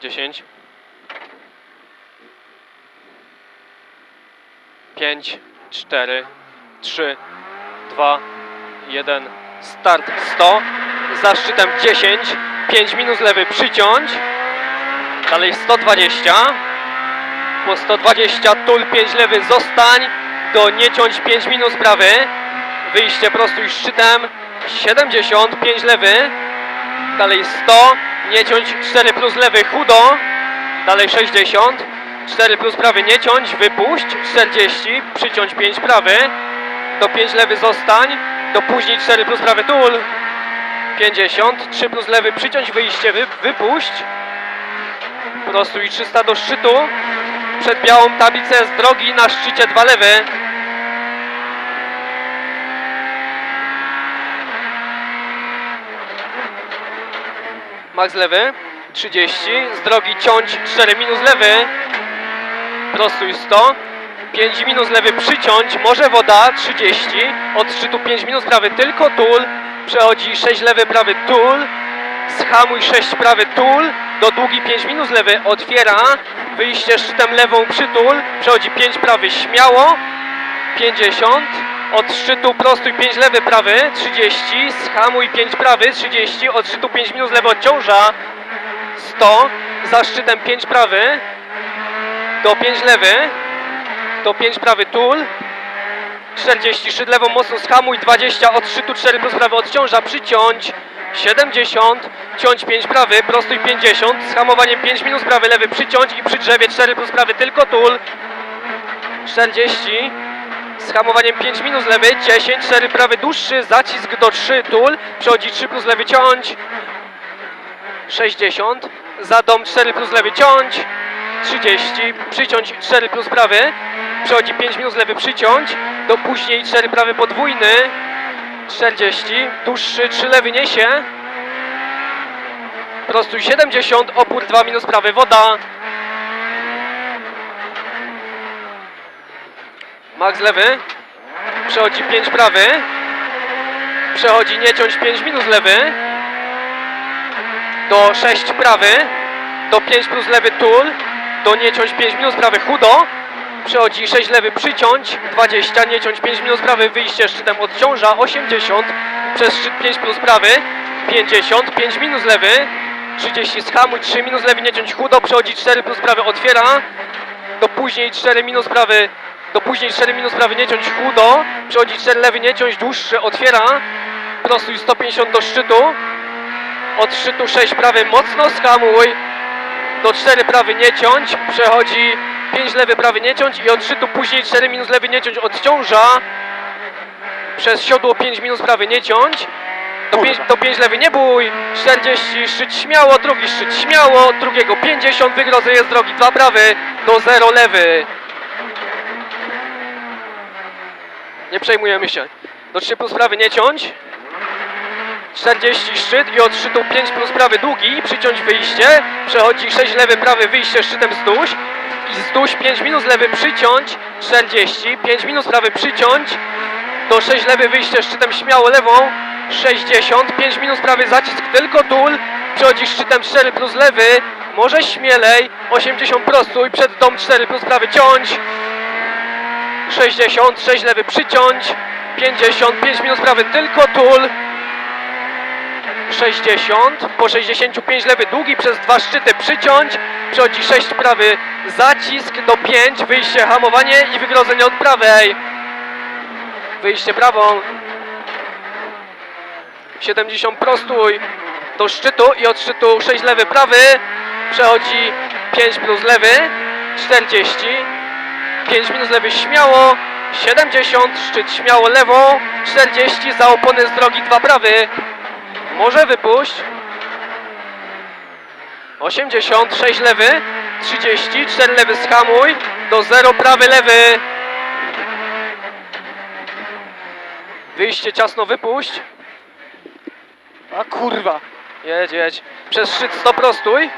10 5 4 3 2 1 start 100 za szczytem 10 5 minus lewy przyciąć. Dalej 120 po 120 tul 5 lewy zostań. Do nie ciąć 5 minus prawy. Wyjście prostuj szczytem 75 lewy. Dalej 100 nie ciąć 4 plus lewy chudo dalej 60 4 plus prawy nie ciąć wypuść 40 przyciąć 5 prawy. Do 5 lewy zostań do później 4 plus prawy tul 50 3 plus lewy przyciąć wyjście wy, wypuść. Prostuj 300 do szczytu. Przed białą tablicę z drogi na szczycie 2 lewy Max lewy 30 z drogi ciąć 4 minus lewy. Prostuj 100 5 minus lewy przyciąć. Może woda 30 od szczytu 5 minus prawy tylko tul. Przechodzi 6 lewy prawy tul. Schamuj 6 prawy tul. Do długi 5 minus lewy otwiera. Wyjście szczytem lewą przytul przechodzi 5 prawy śmiało. 50 od szczytu prostuj 5 lewy prawy 30 schamuj 5 prawy 30 od szczytu 5 minus lewy odciąża 100 za szczytem 5 prawy do 5 lewy do 5 prawy tul 40 szczyt lewą mocno schamuj 20 od szczytu 4 plus prawy odciąża przyciąć 70 ciąć 5 prawy prostuj 50 z hamowaniem 5 minus prawy lewy przyciąć i przy drzewie 4 plus prawy tylko tul 40 z hamowaniem 5 minus lewy 10 4 prawy dłuższy zacisk do 3 tul przechodzi 3 plus lewy ciąć. 60 za dom 4 plus lewy ciąć. 30 przyciąć 4 plus prawy. Przechodzi 5 minus lewy przyciąć. Do później 4 prawy podwójny. 40 dłuższy 3 lewy niesie. Prostuj 70 opór 2 minus prawy. Woda max lewy. Przechodzi 5 prawy. Przechodzi nie ciąć 5 minus lewy. Do 6 prawy, do 5 plus lewy tul, do nie ciąć 5 minus prawy. Chudo, przechodzi 6 lewy przyciąć, 20, nie ciąć 5 minus prawy, wyjście szczytem odciąża, 80, przez szczyt 5 plus prawy, 50, 5 minus lewy, 30 schamuj, 3 minus lewy, nie ciąć. Chudo, przechodzi 4 plus prawy, otwiera, do później 4 minus prawy, do później 4 minus prawy, nie ciąć chudo, przechodzi 4 lewy, nie ciąć dłuższy, otwiera, prostuj 150 do szczytu, od szczytu 6 prawy mocno skamuj do 4 prawy nie ciąć. Przechodzi 5 lewy prawy nie ciąć. I od szczytu później 4 minus lewy nie ciąć odciąża. Przez siodło 5 minus prawy nie ciąć. Do 5, do 5 lewy nie bój. 40 szczyt śmiało drugi szczyt śmiało. Drugiego 50 wygrozy jest drogi 2 prawy do 0 lewy nie przejmujemy się. Do 3 plus prawy nie ciąć. 40 szczyt i od szczytu 5 plus prawy długi, przyciąć wyjście, przechodzi 6 lewy prawy wyjście szczytem wzdłuż. I wzdłuż 5 minus lewy przyciąć. 40, 5 minus prawy przyciąć. Do 6 lewy wyjście szczytem śmiało lewą. 60, 5 minus prawy zacisk tylko tul, przechodzi szczytem 4 plus lewy, może śmielej, 80 prostuj, przed dom 4 plus prawy ciąć 60, 6 lewy przyciąć 50, 5 minus prawy tylko tul 60, po 65 lewy długi przez dwa szczyty przyciąć, przechodzi 6 prawy zacisk do 5, wyjście hamowanie i wygrodzenie od prawej. Wyjście prawą. 70 prostuj do szczytu i od szczytu 6 lewy prawy, przechodzi 5 plus lewy, 40, 5 minus lewy śmiało, 70, szczyt śmiało lewą, 40 za opony z drogi 2 prawy, może wypuść. 86 lewy, 30, 4 lewy schamuj, do 0 prawy lewy. Wyjście ciasno wypuść. A kurwa. Jedź, jedź. Przez szczyt 100 prostuj.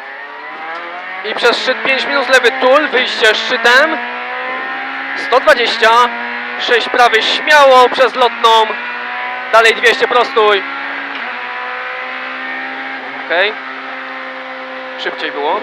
I przez szczyt 5 minus lewy tul, wyjście szczytem. 120. 6 prawy śmiało przez lotną. Dalej 200 prostuj. Okej. Szybciej było.